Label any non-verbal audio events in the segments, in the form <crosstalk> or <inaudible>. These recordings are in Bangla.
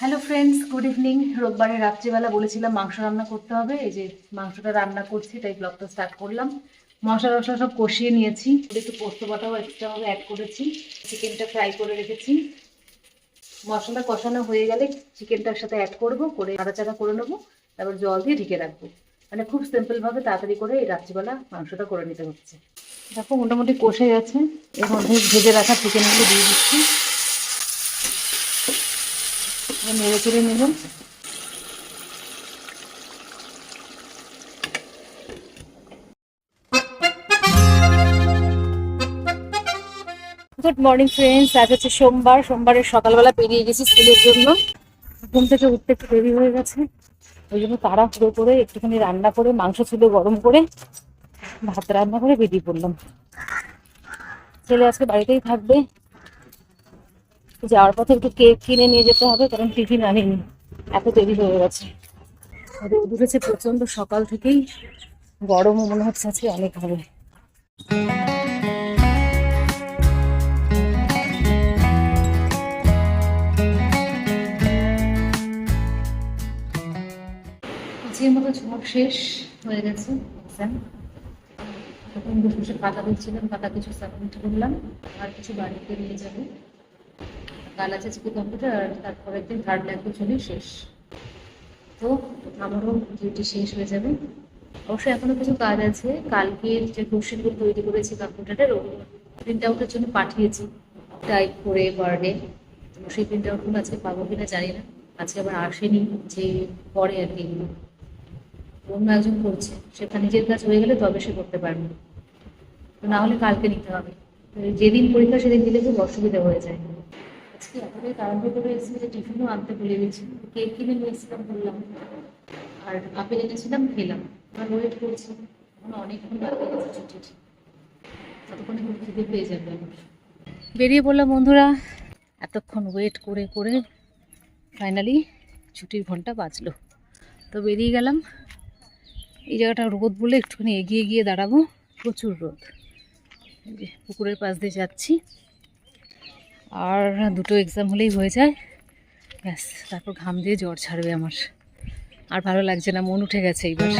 হ্যালো ফ্রেন্ডস গুড ইভিনিং রোববারে রাত্রিবেলা বলেছিলাম মাংস রান্না করতে হবে। এই যে মাংসটা রান্না করছি, তাই ব্লগটা স্টার্ট করলাম। মশলা টশলা সব কষিয়ে নিয়েছি। একটু পোস্ত বাটাও এক্সট্রাভাবে অ্যাড করেছি। চিকেনটা ফ্রাই করে রেখেছি। মশলা কষানো হয়ে গেলে চিকেনটার সাথে অ্যাড করব, করে নাড়াচাড়া করে নেব। তারপর জল দিয়ে ঢেকে রাখব। মানে খুব সিম্পলভাবে তাড়াতাড়ি করে এই রাত্রিবেলা মাংসটা করে নিতে হচ্ছে। দেখো মোটামুটি কষে গেছে। এর মধ্যে ভেজে রাখা চিকেনগুলো দিয়ে দিচ্ছি। নেড়ে চেড়ে নেব গুড মর্নিং ফ্রেন্ডস আজ হচ্ছে সোমবার। সোমবারের সকালবেলা বেরিয়ে গেছি স্কুলের জন্য। ঘুম থেকে উঠতে একটু দেরি হয়ে গেছে। ওই জন্য তাড়াহুড়ো করে একটুখানি রান্না করে, মাংস ছিল গরম করে, ভাত রান্না করে বেরিয়ে পড়লাম। ছেলে আজকে বাড়িতেই থাকবে। যাওয়ার পথে একটু কেক কিনে নিয়ে যেতে হবে, কারণ টিফিন আনিনি। এত দেরি হয়ে গেছে। রোদ উঠেছে প্রচণ্ড সকাল থেকেই গরমও মনে হচ্ছে আজকে অনেক মতো ঝড় শেষ হয়ে গেছে খাতা দিচ্ছিলাম খাতা কিছু সাবমিট করলাম, আর কিছু বাড়িতে নিয়ে যাব। কাল আছে আজকে কম্পিউটার আর তারপরের দিন থার্ড ল্যাঙ্গুয়েজ শেষ। তো আমারও ডিউটি শেষ হয়ে যাবে। অবশ্যই এখনও কিছু কাজ আছে। কালকে যে কোশ্চেনগুলো তৈরি করেছি কম্পিউটারের ওগুলো প্রিন্ট আউটের জন্য পাঠিয়েছি টাইপ করে বার্ডে তো সেই প্রিন্ট আউটগুলো আজকে পাবো কিনা জানি না। আজকে আবার আসেনি যে পরে আর কি। অন্য একজন করছে। সেটা নিজের কাজ হয়ে গেলে তবে সে করতে পারবে। তো না হলে কালকে নিতে হবে। যেদিন পরীক্ষা সেদিন দিলে খুব অসুবিধা হয়ে যায়। আজকে এতটাই তাড়াহুড়ো করে এসেছি যে টিফিনও আনতে ভুলে গেছি। কেক কিনে বললাম। আর আপেল এনেছিলাম, খেলাম। ওয়েট করছি। এখন অনেকক্ষণ বাকি ছুটির ততক্ষণে খিদে পেয়ে যাবে আমার। বেরিয়ে পড়লাম বন্ধুরা। এতক্ষণ ওয়েট করে করে ফাইনালি ছুটির ঘণ্টা বাজলো। তো বেরিয়ে গেলাম। এই জায়গাটা রোদ বলে একটুখানি এগিয়ে গিয়ে দাঁড়াবো। প্রচুর রোদ। পুকুরের পাশ দিয়ে যাচ্ছি। আর দুটো এক্সাম হলেই হয়ে যায়। ব্যাস, তারপর ঘাম দিয়ে জ্বর ছাড়বে আমার। আর ভালো লাগছে না, মন উঠে গেছে এইবার।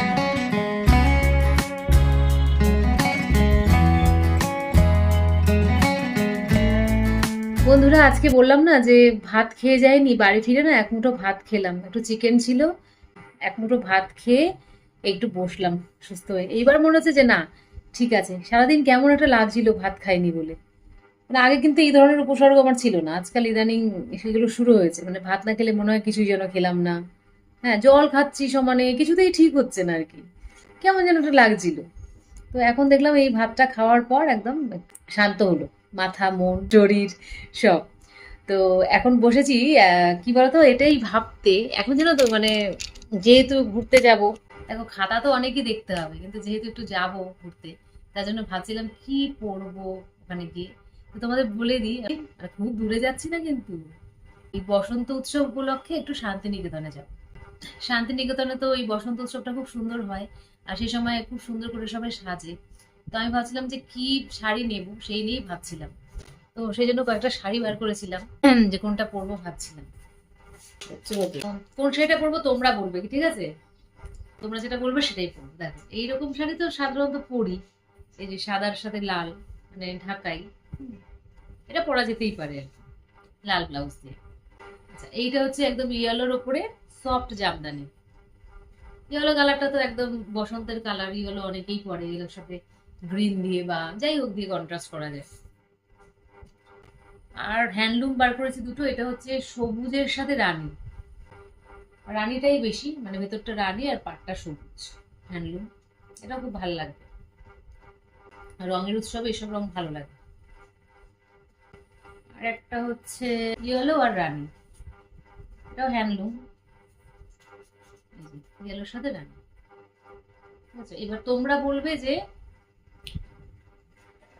বন্ধুরা, আজকে বললাম না যে ভাত খেয়ে যায়নি, বাড়ি ফিরে না এক মুঠো ভাত খেলাম। একটু চিকেন ছিল, এক মুঠো ভাত খেয়ে একটু বসলাম সুস্থ হয়ে। এইবার মনে হচ্ছে যে না, ঠিক আছে, সারাদিন কেমন একটা লাগছিল ভাত খাইনি বলে। মানে আগে কিন্তু এই ধরনের উপসর্গ আমার ছিল না। আজকাল ইদানিং সেগুলো শুরু হয়েছে। মানে ভাত না খেলে মনে হয় কিছুই যেন খেলাম না। হ্যাঁ জল খাচ্ছি সমানে, কিছুতেই ঠিক হচ্ছে না আর কি কেমন যেন একটা লাগছিল। তো এখন দেখলাম এই ভাতটা খাওয়ার পর একদম শান্ত হলো। মাথা, মন, শরীর, সব। তো এখন বসেছি কি বলতো, এটাই ভাবতে। এখন যেন তো মানে যেহেতু ঘুরতে যাব, দেখো খাতা তো অনেকই দেখতে হবে। কিন্তু যেহেতু একটু যাব ঘুরতে, তার জন্য ভাবছিলাম কি পড়ব ওখানে গিয়ে? তোমাদের বলে দিই আর খুব দূরে যাচ্ছি না কিন্তু। এই বসন্ত উৎসব উপলক্ষে একটু শান্তিনিকেতনে যাব। শান্তিনিকেতনে তো এই বসন্ত উৎসবটা খুব সুন্দর হয়, আর সেই সময় খুব সুন্দর করে সবাই সাজে। তো আমি ভাবছিলাম যে কি শাড়ি নেব সেই নিয়েই ভাবছিলাম। তো সেই জন্য কয়েকটা শাড়ি বার করেছিলাম যে কোনটা পরবো ভাবছিলাম। কোন শাড়িটা পরবো তোমরা বলবে ঠিক আছে? তোমরা যেটা বলবে সেটাই পরবো। দেখো, এইরকম শাড়ি তো সাধারণত পরি, এই যে সাদার সাথে লাল মানে ঢাকাই। এটা পরা যেতেই পারে। লাল ব্লাউজ দিয়ে। আচ্ছা এইটা হচ্ছে একদম ইয়েলোর ওপরে সফট জামদানি। ইয়েলো কালারটা তো একদম বসন্তের কালার ইয়েলো অনেকেই পরে, এগুলোর সাথে গ্রিন দিয়ে বা যাই হোক দিয়ে কন্ট্রাস্ট করা যায়। আর হ্যান্ডলুম বার করেছি দুটো, এটা হচ্ছে সবুজের সাথে রানী। রানীটাই বেশি মানে ভেতরটা রানী আর পাটটা সবুজ হ্যান্ডলুম এটা খুব ভালো লাগবে। রঙের উৎসবে এসব রং ভালো লাগে। আর একটা হচ্ছে ইয়েলো আর রানী। এটাও হ্যান্ডলুম ইয়েলোর সাথে রানী। ঠিক আছে, এবার তোমরা বলবে যে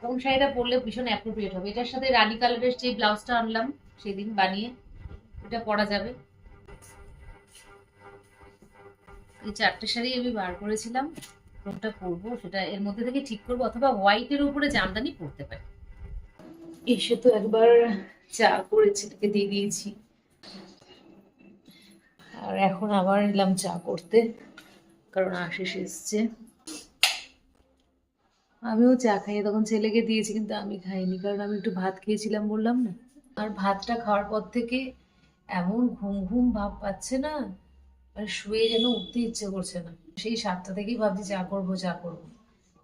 কোন শাড়িটা পরলে ভীষণ অ্যাপ্রোপ্রিয়েট হবে। এটার সাথে রানী কালারের যে ব্লাউজটা আনলাম সেদিন বানিয়ে, এটা পরা যাবে। এই চারটে শাড়ি আমি বার করেছিলাম। কোনটা পরবো সেটা এর মধ্যে থেকে ঠিক করব, অথবা হোয়াইটের উপরে জামদানি পরতে পারি। এসে তো একবার চা করেছি তাকে দিয়ে দিয়েছি। আর এখন আবার এলাম চা করতে, কারণ আশিস এসছে। আমিও চা খাই তখন ছেলেকে দিয়েছি, কিন্তু আমি খাইনি, কারণ আমি একটু ভাত খেয়েছিলাম বললাম না। আর ভাতটা খাওয়ার পর থেকে এমন ঘুম ঘুম ভাব পাচ্ছে না মানে শুয়ে যেন উঠতে ইচ্ছে করছে না। সেই সাতটা থেকেই ভাবছি চা করব চা করব।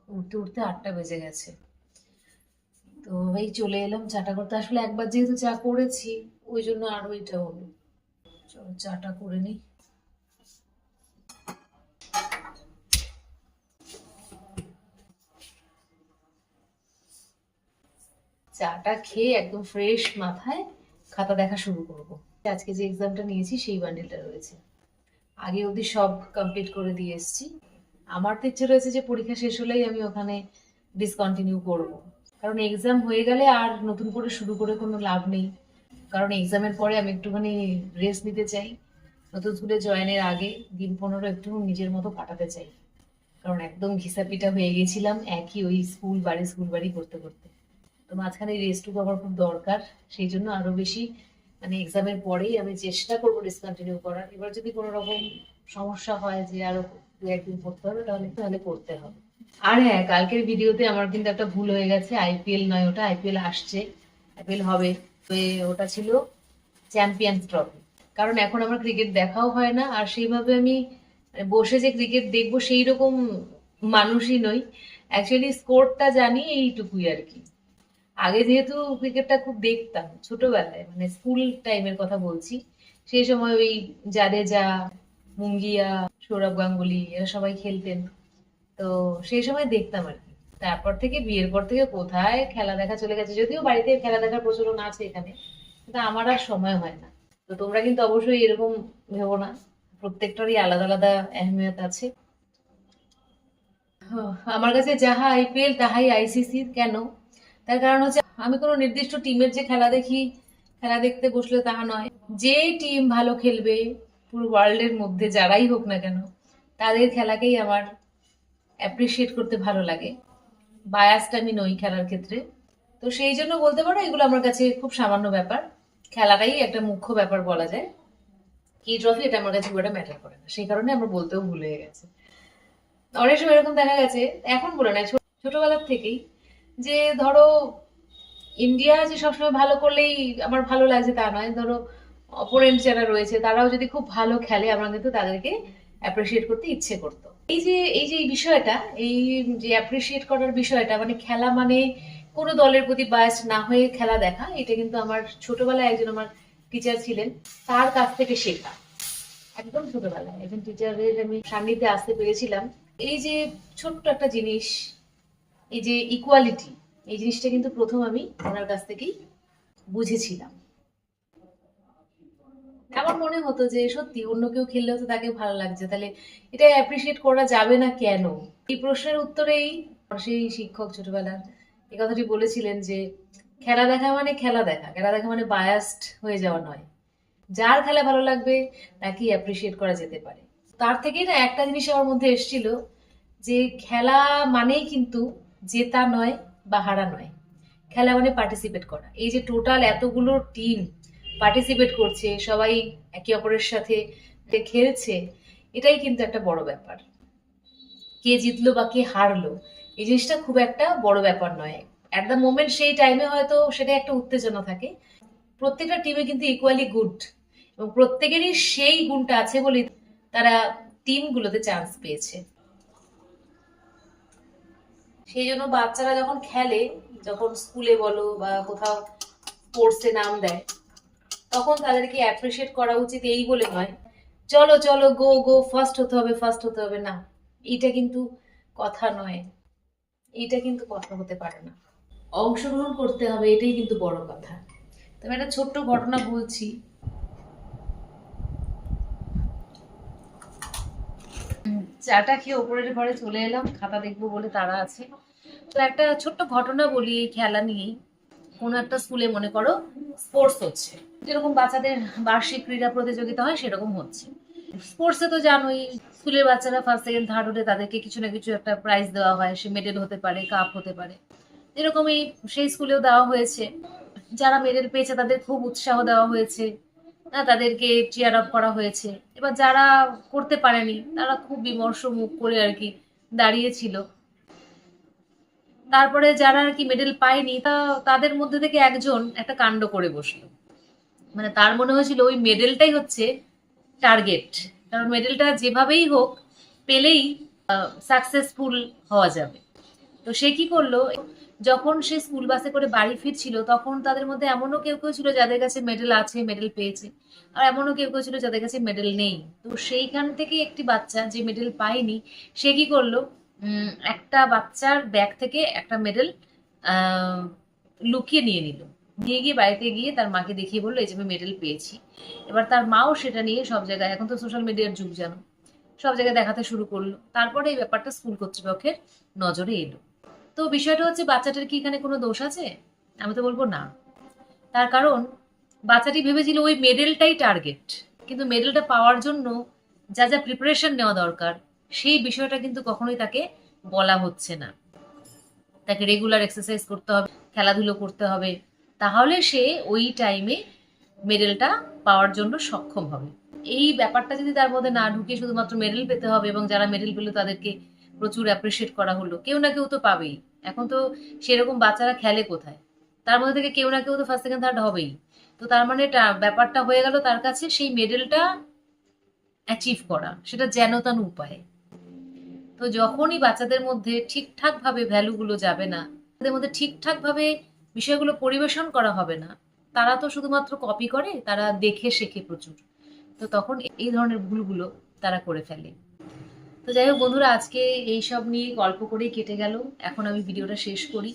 উঠতে উঠতে আটটা বেজে গেছে। তো চলে এলাম চাটা করতে। আসলে একবার যেহেতু চা করেছি, ওই জন্য আরও এটা হলো। চলো চাটা করে নিই। চাটা খেয়ে একদম ফ্রেশ মাথায় খাতা দেখা শুরু করব। আজকে যে এক্সামটা নিয়েছি, সেই বান্ডেলটা রয়েছে। আগে অবধি সব কমপ্লিট করে দিয়ে এসেছি। আমার তো ইচ্ছে রয়েছে যে পরীক্ষা শেষ হলেই আমি ওখানে ডিসকন্টিনিউ করব। কারণ এক্সাম হয়ে গেলে আর নতুন করে শুরু করে কোনো লাভ নেই। কারণ এক্সামের পরে আমি একটুখানি রেস্ট নিতে চাই। নতুন স্কুলে জয়েনের আগে দিন পনেরো একটু নিজের মতো কাটাতে চাই। কারণ একদম ঘিসাপিটা হয়ে গেছিলাম একই ওই স্কুল বাড়ি স্কুল বাড়ি করতে করতে। তো মাঝখানে রেস্টটুকু আমার খুব দরকার। সেই জন্য আরও বেশি মানে এক্সামের পরেই আমি চেষ্টা করব ডিসকন্টিনিউ করার। এবার যদি কোনো রকম সমস্যা হয় যে আরও দু একদিন পড়তে হবে, তাহলে তাহলে করতে হবে। আর হ্যাঁ কালকের ভিডিওতে আমার কিন্তু একটা ভুল হয়ে গেছে। আইপিএল নয় ওটা আইপিএল আসছে। আইপিএল হবে। তো ওটা ছিল চ্যাম্পিয়ন্স ট্রফি। কারণ এখন আমার ক্রিকেট দেখাও হয় না, আর সেইভাবে আমি বসে যে ক্রিকেট দেখব সেই রকম মানুষই নই। অ্যাকচুয়ালি স্কোরটা জানি এইটুকুই আর কি। আগে যেহেতু ক্রিকেটটা খুব দেখতাম ছোটবেলায় মানে স্কুল টাইমের কথা বলছি, সেই সময় ওই জাদেজা, মুঙ্গিয়া, সৌরভ গাঙ্গুলি, এরা সবাই খেলতেন। তো সেই সময় দেখতাম আর কি। তারপর থেকে বিয়ের পর থেকে কোথায় খেলা দেখা চলে গেছে যদিও বাড়িতে খেলা দেখার প্রচলন আছে এখানে কিন্তু আমার আর সময় হয় না। তো তোমরা কিন্তু অবশ্যই এরকম ভেবো না প্রত্যেকটারই আলাদা আলাদা আহমিয়ত আছে। হ্যাঁ, আমার কাছে যাহা আইপিএল তাহাই আইসিসি কেন? তার কারণ হচ্ছে আমি কোনো নির্দিষ্ট টিমের যে খেলা দেখি খেলা দেখতে বসলে তাহা নয়। যে টিম ভালো খেলবে পুরো ওয়ার্ল্ডের মধ্যে যারাই হোক না কেন তাদের খেলাকেই আমার অ্যাপ্রিসিয়েট করতে ভালো লাগে। বায়াসটা আমি নই খেলার ক্ষেত্রে। তো সেই জন্য বলতে পারো, এগুলো আমার কাছে খুব সামান্য ব্যাপার। খেলাটাই একটা মুখ্য ব্যাপার বলা যায়। কি ট্রফি এটা আমার কাছে খুব একটা ম্যাটার করে না। সেই কারণে আমার বলতেও ভুলে গেছে। অনেক সময় এরকম দেখা গেছে, এখন বলে না ছোটবেলার থেকেই যে ধরো ইন্ডিয়া যে সবসময় ভালো করলেই আমার ভালো লাগছে তা নয়। ধরো অপোনেন্ট যারা রয়েছে, তারাও যদি খুব ভালো খেলে, আমরা কিন্তু তাদেরকে অ্যাপ্রিসিয়েট করতে ইচ্ছে করতো। এই যে এই যে এই বিষয়টা, এই যে অ্যাপ্রিসিয়েট করার বিষয়টা মানে খেলা মানে কোনো দলের প্রতি বায়াস না হয়ে খেলা দেখা, এটা কিন্তু আমার ছোটবেলায় একজন আমার টিচার ছিলেন, তার কাছ থেকে শেখা। একদম ছোটবেলায়। একজন টিচারের আমি সান্নিধ্যে আসতে পেরেছিলাম। এই যে ছোট্ট একটা জিনিস, এই যে ইকুয়ালিটি এই জিনিসটা কিন্তু প্রথম আমি ওনার কাছ থেকেই বুঝেছিলাম। আমার মনে হতো যে সত্যি অন্য কেউ খেললেও তো তাকে ভালো লাগছে। তাহলে এটা অ্যাপ্রিসিয়েট করা যাবে না কেন? এই প্রশ্নের উত্তরেই সেই শিক্ষক ছোটবেলার এই কথাটি বলেছিলেন যে খেলা দেখা মানে খেলা দেখা খেলা দেখা মানে বায়াসড হয়ে যাওয়া নয়। যার খেলা ভালো লাগবে তাকেই অ্যাপ্রিসিয়েট করা যেতে পারে। তার থেকেই না একটা জিনিস আমার মধ্যে এসেছিল যে খেলা মানেই কিন্তু জেতা নয় বা হারা নয়। খেলা মানে পার্টিসিপেট করা। এই যে টোটাল এতগুলো টিম পার্টিসিপেট করছে, সবাই একে অপরের সাথে খেলছে, এটাই কিন্তু একটা বড় ব্যাপার। কে জিতলো বা কে হারলো, এই জিনিসটা খুব একটা বড় ব্যাপার নয়। অ্যাট দ্য মোমেন্ট সেই টাইমে হয়তো সেটা একটা উত্তেজনা থাকে। প্রত্যেকটা টিমে কিন্তু ইকুয়ালি গুড এবং প্রত্যেকেরই সেই গুণটা আছে বলেই তারা টিমগুলোতে চান্স পেয়েছে। সেই জন্য বাচ্চারা যখন খেলে, যখন স্কুলে বলো বা কোথাও স্পোর্টসে নাম দেয় তখন তাদেরকে অ্যাপ্রিসিয়েট করা উচিত এই বলে নয়। চলো চলো গো গো ফার্স্ট হতে হবে ফার্স্ট হতে হবে। না এটা কিন্তু কথা নয়। এইটা কিন্তু কথা হতে পারে না। অংশগ্রহণ করতে হবে, এটাই কিন্তু বড় কথা। তবে একটা ছোট্ট ঘটনা বলছি। চাটা খেয়ে ওপরের ঘরে চলে এলাম, খাতা দেখব বলে তারা আছে। তো একটা ছোট্ট ঘটনা বলি এই খেলা নিয়েই। কোনো একটা স্কুলে, মনে করো স্পোর্টস হচ্ছে। যেরকম বাচ্চাদের বার্ষিক ক্রীড়া প্রতিযোগিতা হয়, সেরকম হচ্ছে। স্পোর্টসে তো জানোই, স্কুলের বাচ্চারা ফার্স্ট সেকেন্ড থার্ড হলে তাদেরকে কিছু না কিছু একটা প্রাইজ দেওয়া হয়, সে মেডেল হতে পারে কাপ হতে পারে। এরকমই সেই স্কুলেও দেওয়া হয়েছে। যারা মেডেল পেয়েছে, তাদের খুব উৎসাহ দেওয়া হয়েছে। না, তাদেরকে চেয়ার আপ করা হয়েছে। এবার যারা করতে পারেনি, তারা খুব বিমর্ষ মুখ করে আর কি দাঁড়িয়েছিল তারপরে যারা আর কি মেডেল পায়নি, তা তাদের মধ্যে থেকে একজন একটা কাণ্ড করে বসল। মানে তার মনে হয়েছিল ওই মেডেলটাই হচ্ছে টার্গেট কারণ মেডেলটা যেভাবেই হোক, পেলেই সাকসেসফুল হওয়া যাবে। তো সে কি করল, যখন সে স্কুল বাসে করে বাড়ি ফিরছিল, তখন তাদের মধ্যে এমনও কেউ কেউ ছিল যাদের কাছে মেডেল আছে মেডেল পেয়েছে, আর এমনও কেউ কেউ ছিল যাদের কাছে মেডেল নেই। তো সেইখান থেকে একটি বাচ্চা যে মেডেল পায়নি, সে কি করল একটা বাচ্চার ব্যাগ থেকে একটা মেডেল লুকিয়ে নিয়ে নিল। নিয়ে গিয়ে বাড়িতে গিয়ে তার মাকে দেখিয়ে বলল, এই যে আমি মেডেল পেয়েছি। এবার তার মাও সেটা নিয়ে সব জায়গায়, এখন তো সোশ্যাল মিডিয়ার যুগ জানো, সব জায়গায় দেখাতে শুরু করল। তারপরে এই ব্যাপারটা স্কুল কর্তৃপক্ষের নজরে এলো। তো বিষয়টা হচ্ছে, বাচ্চাটার কি এখানে কোনো দোষ আছে? আমি তো বলব না। তার কারণ, বাচ্চাটি ভেবেছিল ওই মেডেলটাই টার্গেট কিন্তু মেডেলটা পাওয়ার জন্য যা যা প্রিপারেশন নেওয়া দরকার সেই বিষয়টা কিন্তু কখনোই তাকে বলা হচ্ছে না। তাকে রেগুলার এক্সারসাইজ করতে হবে, খেলাধুলো করতে হবে, তাহলে সে ওই টাইমে মেডেলটা পাওয়ার জন্য সক্ষম হবে। এই ব্যাপারটা যদি তার মধ্যে না ঢুকে শুধুমাত্র মেডেল পেতে হবে এবং যারা মেডেল পেল তাদেরকে প্রচুর অ্যাপ্রিসিয়েট করা হলো, কেউ না কেউ তো পাবেই। এখন তো সেরকম বাচ্চারা খেলে কোথায়? তার মধ্যে থেকে কেউ না কেউ তো ফার্স্ট সেকেন্ড থার্ড হবেই। তো তার মানে ব্যাপারটা হয়ে গেল তার কাছে সেই মেডেলটা অ্যাচিভ করা, সেটা যেন তেন উপায়ে। তো যখনই বাচ্চাদের মধ্যে ঠিকঠাক ভাবে ভ্যালুগুলো যাবে না, তাদের মধ্যে ঠিকঠাক ভাবে বিষয়গুলো পরিবেশন করা হবে না, তারা তো শুধুমাত্র কপি করে, তারা দেখে শেখে প্রচুর। তো তখন এই ধরনের ভুলগুলো তারা করে ফেলে। তো যাই হোক বন্ধুরা, আজকে এই সব নিয়ে গল্প করেই কেটে গেল। এখন আমি ভিডিওটা শেষ করি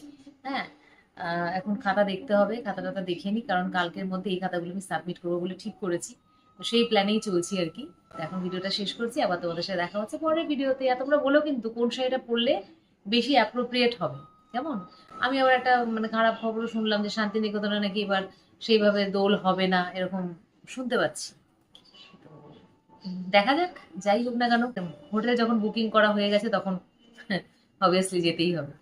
হ্যাঁ? এখন খাতা দেখতে হবে খাতা টাতা দেখে নিই কারণ কালকের মধ্যে এই খাতাগুলো আমি সাবমিট করব বলে ঠিক করেছি। তো সেই প্ল্যানেই চলছি আর কি। এখন ভিডিওটা শেষ করছি, আবার তোমাদের সাথে দেখা হচ্ছে পরের ভিডিওতে। আর তোমরা বলো কিন্তু কোন শাড়িটা পরলে বেশি অ্যাপ্রোপ্রিয়েট হবে, কেমন? আমি আবার একটা মানে খারাপ খবরও শুনলাম যে শান্তিনিকেতনে নাকি এবার সেইভাবে দোল হবে না, এরকম শুনতে পাচ্ছি। দেখা যাক, যাই হোক না কেন, হোটেলে যখন বুকিং করা হয়ে গেছে তখন <laughs> অবভিয়াসলি যেতেই হবে।